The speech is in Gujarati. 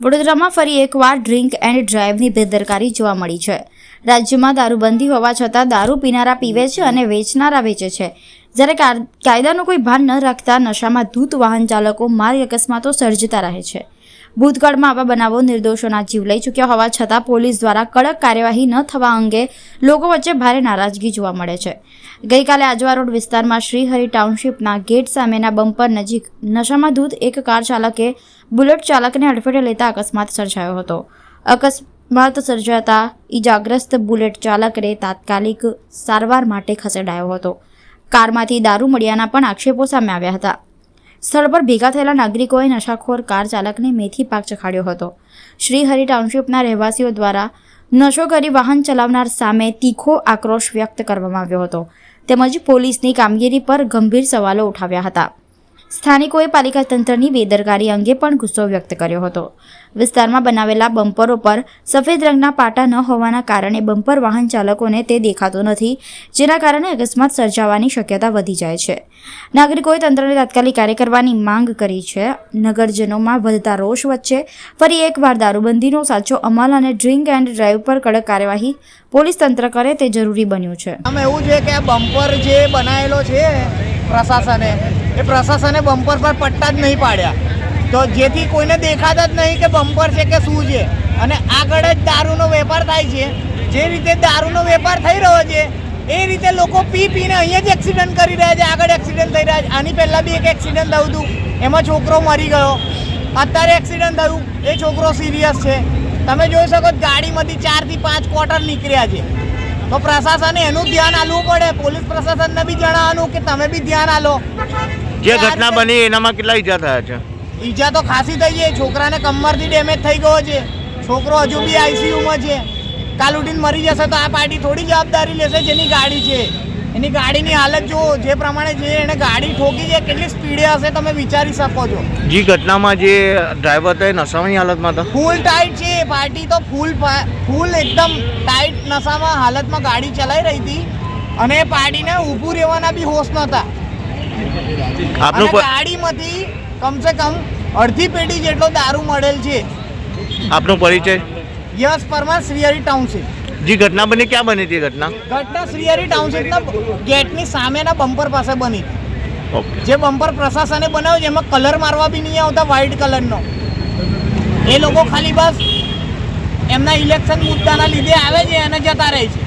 વડોદરામાં ફરી એકવાર ડ્રિંક એન્ડ ડ્રાઈવની બેદરકારી જોવા મળી છે. રાજ્યમાં દારૂબંધી હોવા છતાં દારૂ પીનારા પીવે છે અને વેચનારા વેચે છે. જ્યારે કાયદાનું કોઈ ભાન ન રાખતા નશામાં ધૂત વાહન ચાલકો માર્ગ અકસ્માતો સર્જતા રહે છે. ભૂતકાળમાં આવા બનાવો, નિર્દોષોના જીવ લઈ ચૂક્યા હોવા છતાં પોલીસ દ્વારા કડક કાર્યવાહી ન થવા અંગે લોકો વચ્ચે ભારે નારાજગી જોવા મળે છે. ગઈકાલે આજવા રોડ વિસ્તારમાં શ્રીહરિ ટાઉનશીપના ગેટ સામેના બમ્પર નજીક નશામાં ધૂત એક કાર ચાલકે બુલેટ ચાલકને અડફેટે લેતા અકસ્માત સર્જાયો હતો. અકસ્માત સર્જાતા ઈજાગ્રસ્ત બુલેટ ચાલકને તાત્કાલિક સારવાર માટે ખસેડાયો હતો. કારમાંથી દારૂ મળ્યાના પણ આક્ષેપો સામે આવ્યા હતા. સ્થળ પર ભેગા થયેલા નાગરિકોએ નશાખોર કાર ચાલકને મેથી પાક ચખાડ્યો હતો. શ્રીહરિ ટાઉનશીપના રહેવાસીઓ દ્વારા નશો કરી વાહન ચલાવનાર સામે તીખો આક્રોશ વ્યક્ત કરવામાં આવ્યો હતો. તેમજ પોલીસની કામગીરી પર ગંભીર સવાલો ઉઠાવ્યા હતા. સ્થાનિકોએ પાલિકા તંત્રની બેદરકારી અંગે પણ ગુસ્સો વ્યક્ત કર્યો હતો. વિસ્તારમાં બનાવેલા બમ્પરો પર સફેદ રંગના પાટા ન હોવાના કારણે બમ્પર વાહન ચાલકોને તે દેખાતો નથી, જેના કારણે અકસ્માત સર્જાવાની શક્યતા વધી જાય છે. નાગરિકોએ તંત્રને તાત્કાલિક કાર્ય કરવાની માંગ કરી છે. નગરજનોમાં વધતા રોષ વચ્ચે ફરી એકવાર દારૂબંધીનો સાચો અમલ અને ડ્રિંક એન્ડ ડ્રાઈવ પર કડક કાર્યવાહી પોલીસ તંત્ર કરે તે જરૂરી બન્યું છે. અમે એવું છે કે બમ્પર જે બનાવેલો છે પ્રશાસને એ પ્રશાસને બમ્પર પર પટ્ટા જ નહીં પાડ્યા. તો જેથી કોઈને દેખાતા જ નહીં કે બમ્પર છે કે શું છે. અને આગળ જ દારૂનો વેપાર થાય છે. જે રીતે દારૂનો વેપાર થઈ રહ્યો છે, એ રીતે લોકો પી પીને અહીંયા જ એક્સિડન્ટ કરી રહ્યા છે. આગળ એક્સિડન્ટ થઈ રહ્યા છે. આની પહેલાં બી એક એક્સિડન્ટ થયું હતું. એમાં છોકરો મરી ગયો. અત્યારે એક્સિડન્ટ થયું. એ છોકરો સિરિયસ છે. તમે જોઈ શકો ગાડીમાંથી ચારથી પાંચ ક્વાર્ટર નીકળ્યા છે. તો પ્રશાસને એનું ધ્યાન આપવું પડે. પોલીસ પ્રશાસનને બી જણાવવાનું કે તમે બી ધ્યાન આલો જે ઘટના બની એનામાં કેટલા ઈજા થયા છે? ઈજા તો ખાસી થઈ છે છોકરાને કમરથી ડેમેજ થઈ ગયો છે. છોકરો હજુ બી આઈસીયુમાં છે. કાલ ઉઠીને મરી જશે તો આ પાર્ટી થોડી જવાબદારી લેશે જેની ગાડી છે. એની ગાડીની હાલત જો જે પ્રમાણે જે એને ગાડી ઠોકી છે કેટલી સ્પીડે હશે તમે વિચારી શકો છો. જે ઘટનામાં જે ડ્રાઈવર હતો એ નશાની હાલતમાં હતો ફૂલ ટાઈટ છે. પાર્ટી તો ફૂલ ફૂલ એકદમ ટાઈટ નશામાં હાલતમાં ગાડી ચલાવી રહી હતી. અને એ પાર્ટીને ઊભું રહેવાના બી હોશ નહોતા. આપનું ગાડીમાંથી કમસે કમ અડધી પેટી જેટલો દારૂ મળેલ છે. આપનો પરિચય? યશ પરમાર શ્રીહરી ટાઉનશીપ. જે ઘટના બની ક્યાં બની હતી ઘટના? ઘટના શ્રીહરી ટાઉનશીપના ગેટની સામેના બમ્પર પાસે બની. ઓકે. જે બમ્પર પ્રશાસને બનાવ્યું છે એમાં કલર મારવા બી નહીં આવતા વ્હાઇટ કલરનો. એ લોકો ખાલી બસ એમના ઇલેક્શન મુદ્દાના લીધે આવે છે અને જતા રહે છે.